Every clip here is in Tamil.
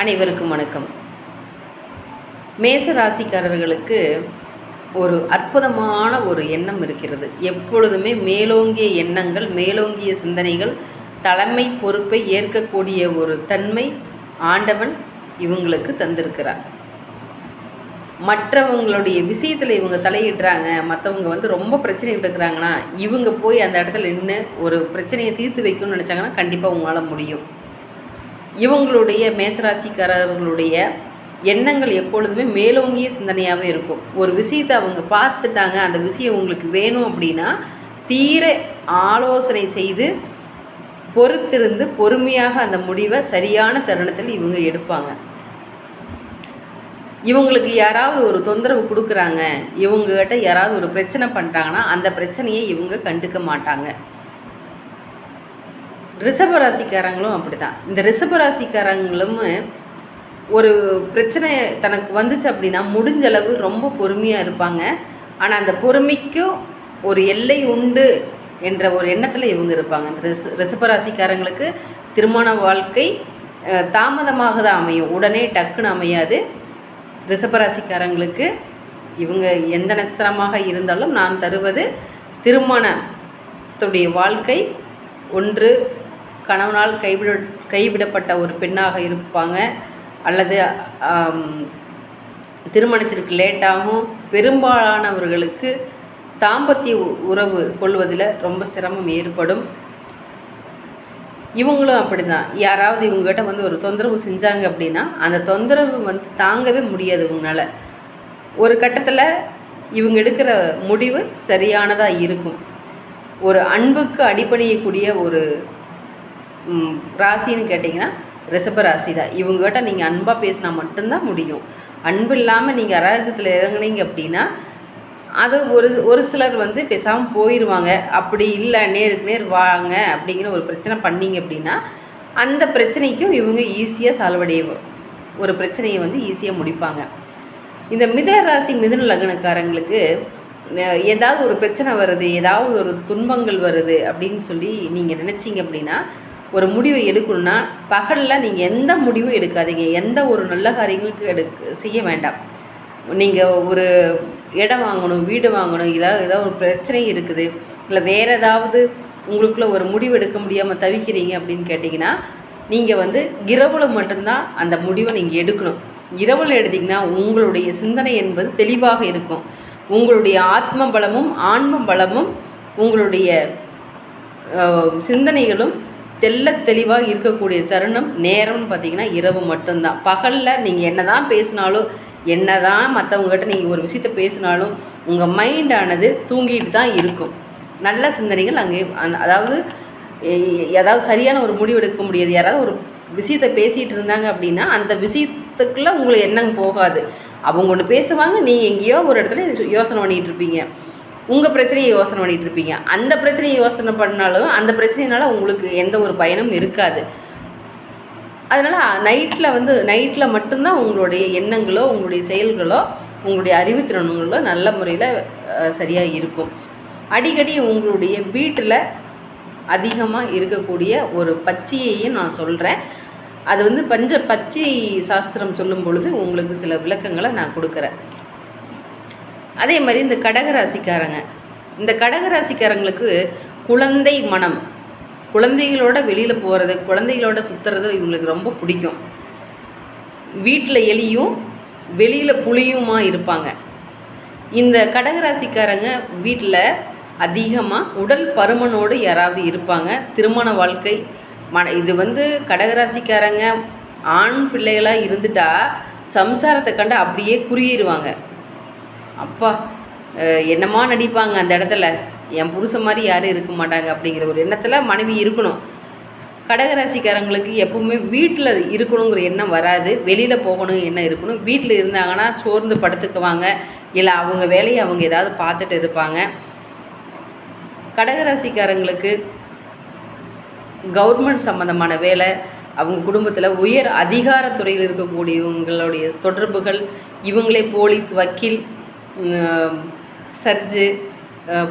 அனைவருக்கும் வணக்கம். மேச ராசிக்காரர்களுக்கு ஒரு அற்புதமான ஒரு எண்ணம் இருக்கிறது. எப்பொழுதுமே மேலோங்கிய எண்ணங்கள் மேலோங்கிய சிந்தனைகள் தலைமை பொறுப்பை ஏற்கக்கூடிய ஒரு தன்மை ஆண்டவன் இவங்களுக்கு தந்திருக்கிறார். மற்றவங்களுடைய விஷயத்தில் இவங்க தலையிடுறாங்க மற்றவங்க வந்து ரொம்ப பிரச்சனைகள் இருக்கிறாங்கன்னா இவங்க போய் அந்த இடத்துல நின்று ஒரு பிரச்சனையை தீர்த்து வைக்கணும்னு நினச்சாங்கன்னா கண்டிப்பாக உங்களால் முடியும். இவங்களுடைய மேசராசிக்காரர்களுடைய எண்ணங்கள் எப்பொழுதுமே மேலோங்கிய சிந்தனையாகவே இருக்கும். ஒரு விஷயத்தை அவங்க பார்த்துட்டாங்க அந்த விஷயம் உங்களுக்கு வேணும் அப்படின்னா தீர ஆலோசனை செய்து பொறுத்திருந்து பொறுமையாக அந்த முடிவை சரியான தருணத்தில் இவங்க எடுப்பாங்க. இவங்களுக்கு யாராவது ஒரு தொந்தரவு கொடுக்குறாங்க இவங்ககிட்ட யாராவது ஒரு பிரச்சனை பண்ணுறாங்கன்னா அந்த பிரச்சனையை இவங்க கண்டுக்க மாட்டாங்க. ரிஷபராசிக்காரங்களும் அப்படி தான் இந்த ரிஷபராசிக்காரங்களும் ஒரு பிரச்சனை தனக்கு வந்துச்சு அப்படின்னா முடிஞ்ச அளவு ரொம்ப பொறுமையாக இருப்பாங்க. ஆனால் அந்த பொறுமைக்கும் ஒரு எல்லை உண்டு என்ற ஒரு எண்ணத்தில் இவங்க இருப்பாங்க. இந்த ரிஷ ரிஷபராசிக்காரங்களுக்கு திருமண வாழ்க்கை தாமதமாக தான் அமையும். உடனே டக்குன்னு அமையாது. ரிஷபராசிக்காரங்களுக்கு இவங்க எந்த நட்சத்திரமாக இருந்தாலும் நான் தருவது திருமணத்துடைய வாழ்க்கை. ஒன்று கணவனால் கைவிட கைவிடப்பட்ட ஒரு பெண்ணாக இருப்பாங்க. அல்லது திருமணத்திற்கு லேட்டாகும் பெரும்பாலானவர்களுக்கு தாம்பத்திய உறவு கொள்வதில் ரொம்ப சிரமம் ஏற்படும். இவங்களும் அப்படி தான் யாராவது இவங்ககிட்ட வந்து ஒரு தொந்தரவு செஞ்சாங்க அப்படின்னா அந்த தொந்தரவு வந்து தாங்கவே முடியாது இவங்களால. ஒரு கட்டத்தில் இவங்க எடுக்கிற முடிவு சரியானதாக இருக்கும். ஒரு அன்புக்கு அடிப்பணியக்கூடிய ஒரு ராசின்னு கேட்டிங்கன்னா ரிஷப ராசி தான். இவங்ககிட்ட நீங்கள் அன்பாக பேசினா மட்டும்தான் முடியும். அன்பு இல்லாமல் நீங்கள் அராஜத்தில் இறங்குனீங்க அப்படின்னா அது ஒரு ஒரு சிலர் வந்து பேசாமல் போயிடுவாங்க அப்படி இல்லை நேருக்கு நேர் வாங்க அப்படிங்கிற ஒரு பிரச்சனை பண்ணீங்க அப்படின்னா அந்த பிரச்சனைக்கும் இவங்க ஈஸியாக சால்வடைய ஒரு பிரச்சனையை வந்து ஈஸியாக முடிப்பாங்க. இந்த மிதன ராசி மிதுன லக்னக்காரங்களுக்கு ஏதாவது ஒரு பிரச்சனை வருது ஏதாவது ஒரு துன்பங்கள் வருது அப்படின்னு சொல்லி நீங்கள் நினச்சிங்க அப்படின்னா ஒரு முடிவை எடுக்கணும்னா பகலில் நீங்கள் எந்த முடிவும் எடுக்காதீங்க. எந்த ஒரு நல்ல காரியங்களுக்கு எடுக்க செய்ய வேண்டாம். நீங்கள் ஒரு இடம் வாங்கணும் வீடு வாங்கணும் இல்லை ஏதாவது ஒரு பிரச்சனை இருக்குது இல்லை வேறு ஏதாவது உங்களுக்குள்ளே ஒரு முடிவு எடுக்க முடியாமல் தவிக்கிறீங்க அப்படின்னு கேட்டிங்கன்னா நீங்கள் வந்து இரவில் மட்டும்தான் அந்த முடிவை நீங்கள் எடுக்கணும். இரவில் எடுத்திங்கன்னா உங்களுடைய சிந்தனை என்பது தெளிவாக இருக்கும். உங்களுடைய ஆத்ம பலமும் ஆன்ம பலமும் உங்களுடைய சிந்தனைகளும் தெள்ள தெளிவாக இருக்கக்கூடிய தருணம் நேரம்னு பார்த்தீங்கன்னா இரவு மட்டும்தான். பகலில் நீங்கள் என்ன தான் பேசினாலும் என்ன தான் மற்றவங்ககிட்ட நீங்கள் ஒரு விஷயத்த பேசினாலும் உங்கள் மைண்டானது தூங்கிட்டு தான் இருக்கும். நல்ல சிந்தனைகள் அங்கே அதாவது ஏதாவது சரியான ஒரு முடிவு எடுக்க முடியாது. யாராவது ஒரு விஷயத்தை பேசிகிட்டு இருந்தாங்க அப்படின்னா அந்த விஷயத்துக்குள்ளே உங்களுக்கு எண்ணம் போகாது. அவங்க ஒன்று பேசுவாங்க நீங்கள் எங்கேயோ ஒரு இடத்துல யோசனை பண்ணிகிட்டு இருப்பீங்க. உங்கள் பிரச்சனையை யோசனை பண்ணிகிட்டு இருப்பீங்க. அந்த பிரச்சனையை யோசனை பண்ணாலும் அந்த பிரச்சனையினால உங்களுக்கு எந்த ஒரு பயனும் இருக்காது. அதனால் நைட்டில் வந்து நைட்டில் மட்டும்தான் உங்களுடைய எண்ணங்களோ உங்களுடைய செயல்களோ உங்களுடைய அறிவுத்திறன்களோ நல்ல முறையில் சரியாக இருக்கும். அடிக்கடி உங்களுடைய வீட்டில் அதிகமாக இருக்கக்கூடிய ஒரு பச்சையையும் நான் சொல்கிறேன் அது வந்து பஞ்ச பச்சை சாஸ்திரம் சொல்லும் பொழுது உங்களுக்கு சில விளக்கங்களை நான் கொடுக்குறேன். அதே மாதிரி இந்த கடகராசிக்காரங்க. இந்த கடகராசிக்காரங்களுக்கு குழந்தை மனம். குழந்தைகளோட வெளியில் போகிறது குழந்தைகளோட சுற்றுறது இவங்களுக்கு ரொம்ப பிடிக்கும். வீட்டில் எலியும் வெளியில் புலியுமா இருப்பாங்க. இந்த கடகராசிக்காரங்க வீட்டில் அதிகமாக உடல் பருமனோடு யாராவது இருப்பாங்க. திருமண வாழ்க்கை மன இது வந்து கடகராசிக்காரங்க ஆண் பிள்ளைகளாக இருந்துட்டா சம்சாரத்தை கண்டு அப்படியே குறியிடுவாங்க அப்பா என்னமா நடிப்பாங்க அந்த இடத்துல? என் புருஷன் மாதிரி யாரும் இருக்க மாட்டாங்க அப்படிங்கிற ஒரு எண்ணத்தில் மனைவி இருக்கணும். கடகராசிக்காரங்களுக்கு எப்பவுமே வீட்டில் இருக்கணுங்கிற எண்ணம் வராது. வெளியில் போகணும் எண்ணம் இருக்கணும். வீட்டில் இருந்தாங்கன்னா சோர்ந்து படுத்துக்குவாங்க. இல்லை அவங்க வேலையை அவங்க ஏதாவது பார்த்துட்டு இருப்பாங்க. கடகராசிக்காரங்களுக்கு கவர்மெண்ட் சம்மந்தமான வேலை அவங்க குடும்பத்தில் உயர் அதிகாரத்துறையில் இருக்கக்கூடியவங்களுடைய தொடர்புகள் இவங்களே போலீஸ் வக்கீல் சர்ஜு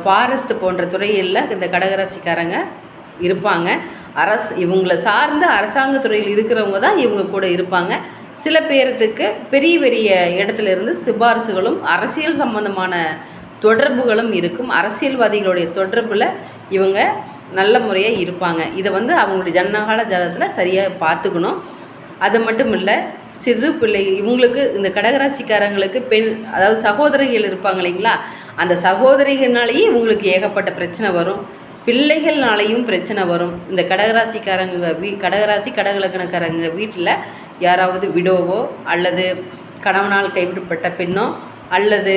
ஃபாரஸ்ட் போன்ற துறைகளில் இந்த கடகராசிக்காரங்க இருப்பாங்க. அரசு இவங்கள சார்ந்த அரசாங்க துறையில் இருக்கிறவங்க தான் இவங்க கூட இருப்பாங்க. சில பேர்த்துக்கு பெரிய பெரிய இடத்துல இருந்து சிபாரிசுகளும் அரசியல் சம்பந்தமான தொடர்புகளும் இருக்கும். அரசியல்வாதிகளுடைய தொடர்பில் இவங்க நல்ல முறையாக இருப்பாங்க. இதை வந்து அவங்களுடைய ஜன்னகால ஜாதகத்தில் சரியாக பார்த்துக்கணும். அது மட்டும் இல்லை சிறு பிள்ளை இவங்களுக்கு இந்த கடகராசிக்காரங்களுக்கு பெண் அதாவது சகோதரிகள் இருப்பாங்க இல்லைங்களா? அந்த சகோதரிகள்னாலேயே இவங்களுக்கு ஏகப்பட்ட பிரச்சனை வரும். பிள்ளைகள்னாலேயும் பிரச்சனை வரும். இந்த கடகராசிக்காரங்க வீ கடகராசி கடகலக்கணக்காரங்க வீட்டில் யாராவது விடோவோ அல்லது கணவனால் கைவிடப்பட்ட பெண்ணோ அல்லது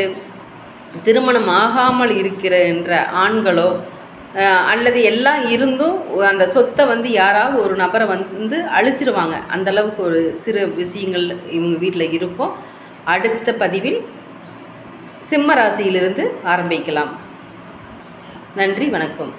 திருமணம் ஆகாமல் இருக்கிற என்ற ஆண்களோ அல்லது எல்லாம் இருந்தும் அந்த சொத்தை வந்து யாராவது ஒரு நபரை வந்து அழிச்சிருவாங்க. அந்தளவுக்கு ஒரு சிறு விஷயங்கள் இவங்க வீட்டில் இருக்கும். அடுத்த பதிவில் சிம்ம ராசியிலிருந்து ஆரம்பிக்கலாம். நன்றி வணக்கம்.